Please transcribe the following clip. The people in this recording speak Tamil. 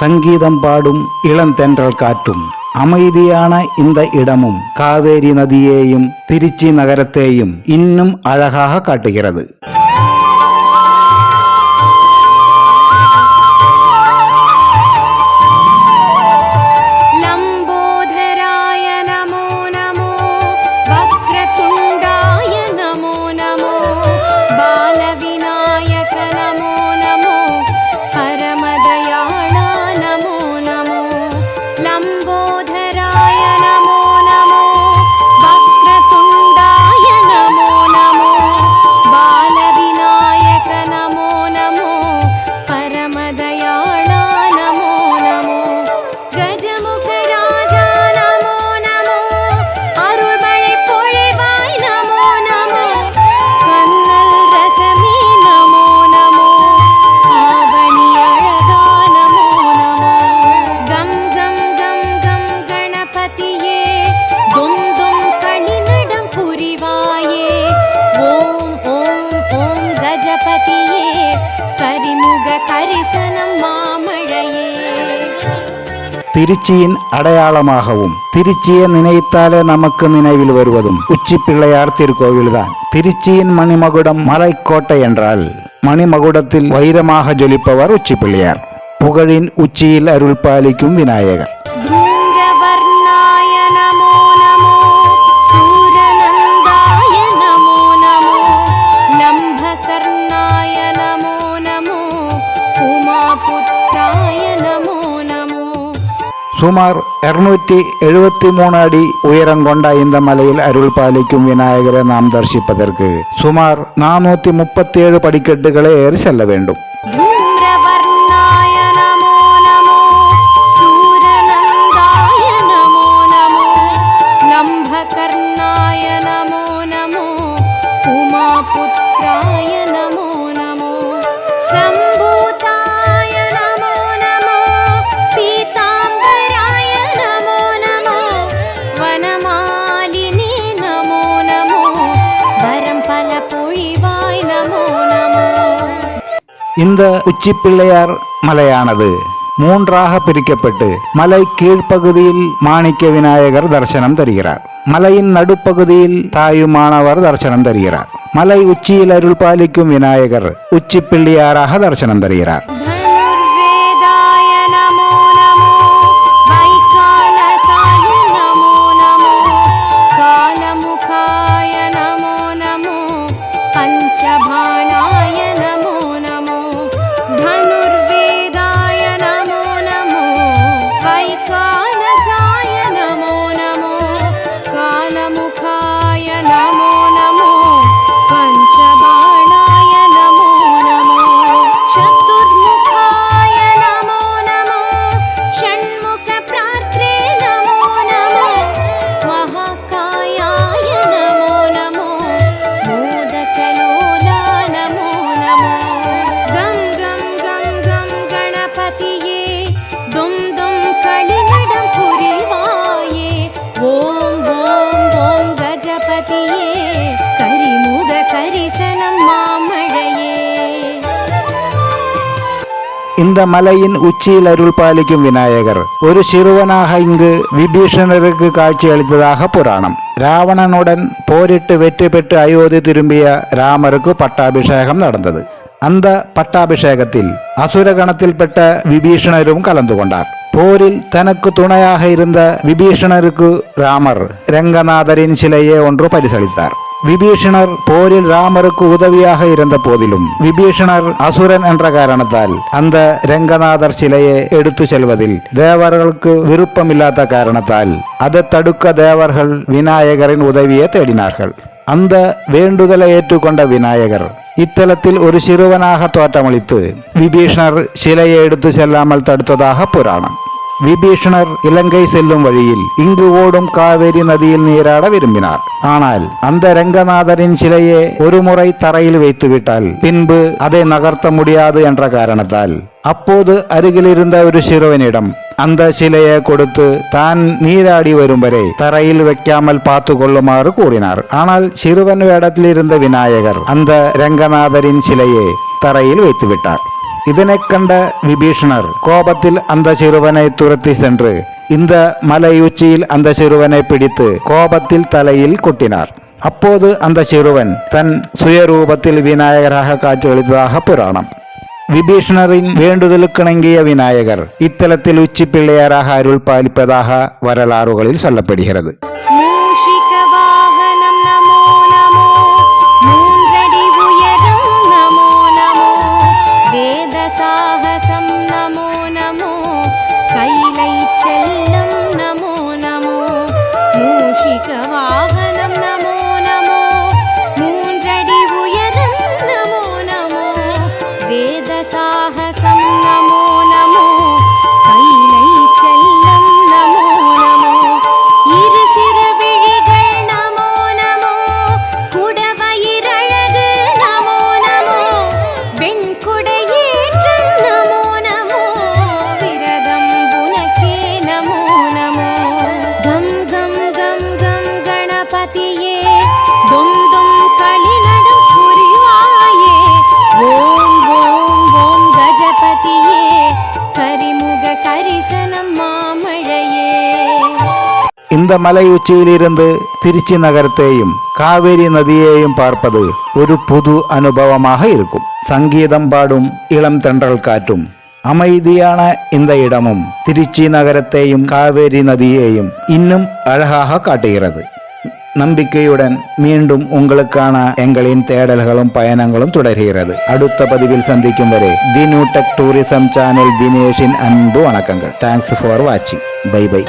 சங்கீதம் பாடும் இளந்தென்றல் காற்றும். அமைதியான இந்த இடமும் காவேரி நதியையும் திருச்சி நகரத்தையும் இன்னும் அழகாக காட்டுகிறது. திருச்சியின் அடையாளமாகவும் திருச்சியை நினைத்தாலே நமக்கு நினைவில் வருவதும் உச்சி பிள்ளையார் திருக்கோவில்தான். திருச்சியின் மணிமகுடம் மலைக்கோட்டை என்றால் மணிமகுடத்தில் வைரமாக ஜொலிப்பவர் உச்சி பிள்ளையார் புகழின் உச்சியில் அருள் பாலிக்கும் விநாயகர். சுமார் இருநூற்றி எழுபத்தி மூணு அடி உயரம் கொண்ட இந்த மலையில் அருள் பாலிக்கும் விநாயகரை நாம் தரிசிப்பதற்கு சுமார் நானூற்றி முப்பத்தி ஏழு படிக்கட்டுகளை ஏறி செல்ல இந்த உச்சி பிள்ளையார் மலையானது மூன்றாக பிரிக்கப்பட்டு மலை கீழ்ப்பகுதியில் மாணிக்க விநாயகர் தரிசனம் தருகிறார். மலையின் நடுப்பகுதியில் தாயுமானவர் தரிசனம் தருகிறார். மலை உச்சியில் அருள் பாலிக்கும் விநாயகர் உச்சி பிள்ளையாராக தரிசனம் தருகிறார். இந்த மலையின் உச்சியில் அருள் பாலிக்கும் விநாயகர். ஒரு சிறுவனாக இங்கு விபீஷணருக்கு காட்சியளித்ததாக புராணம். ராவணனுடன் போரிட்டு வெற்றி பெற்று அயோத்தி திரும்பிய ராமருக்கு பட்டாபிஷேகம் நடந்தது. அந்த பட்டாபிஷேகத்தில் அசுரகணத்தில்பட்ட விபீஷணரும் கலந்து கொண்டார் போரில் தனக்கு துணையாக இருந்த விபீஷணருக்கு ராமர் ரங்கநாதரின் சிலையே ஒன்று பரிசளித்தார் விபீஷணர் போரில் ராமருக்கு உதவியாக இருந்த போதிலும் விபீஷணர் அசுரன் என்ற காரணத்தால் அந்த ரங்கநாதர் சிலையை எடுத்து செல்வதில் தேவர்களுக்கு விருப்பமில்லாத காரணத்தால் அதை தடுக்க தேவர்கள் விநாயகரின் உதவியை தேடினார்கள். அந்த வேண்டுதலை ஏற்றுக்கொண்ட விநாயகர் இத்தலத்தில் ஒரு சிறுவனாக தோற்றமளித்து விபீஷணர் சிலையை எடுத்து செல்லாமல் தடுத்ததாக புராணம். விபீஷணர் இலங்கை செல்லும் வழியில் இங்கு ஓடும் காவேரி நதியில் நீராட விரும்பினார். ஆனால் அந்த ரங்கநாதரின் சிலையை ஒரு முறை தரையில் வைத்துவிட்டால் பின்பு அதை நகர்த்த முடியாது என்ற காரணத்தால். அப்போது அருகில் இருந்த ஒரு சிறுவனிடம் அந்த சிலையை கொடுத்து தான் நீராடி வரும் வரை தரையில் வைக்காமல் பார்த்து கொள்ளுமாறு கூறினார். ஆனால் சிறுவன் வேடத்தில் இருந்த விநாயகர் அந்த ரங்கநாதரின் சிலையை தரையில் வைத்துவிட்டார். இதனை கண்ட விபீஷணர் கோபத்தில் அந்த சிறுவனை துரத்தி சென்று இந்த மலையுச்சியில் அந்த சிறுவனை பிடித்து கோபத்தில் தலையில் கொட்டினார் அப்போது அந்த சிறுவன் தன் சுயரூபத்தில் விநாயகராக காட்சியளித்ததாக புராணம் விபீஷணரின் வேண்டுதலுக்கிணங்கிய விநாயகர் இத்தலத்தில் உச்சி பிள்ளையாராக அருள் பாலிப்பதாக வரலாறுகளில் साहस இந்த മലയുച്ചിയിലിരുന്ന് തിരുച്ചി നഗരത്തെയും കാവേരി നദിയെയും പാർപ്പത് ഒരു പുതു അനുഭവമാക ഇരിക്കും സംഗീതം പാടും ഇളം തെണ്ടൽ കാറ്റും அமைதியான இந்த இடமும் திருச்சி நகரத்தையும் காவேரி நதியையும் இன்னும் அழகாக காட்டுகிறது. நம்பிக்கையுடன் மீண்டும் உங்களுக்கான எங்களின் தேடல்களும் பயணங்களும் தொடர்கிறது. அடுத்த பதிவில் சந்திக்கும் வரை the new tech tourism channel தினேஷின் அன்பு வணக்கங்கள். தேங்க்ஸ் ஃபார் வாட்சிங் பை பை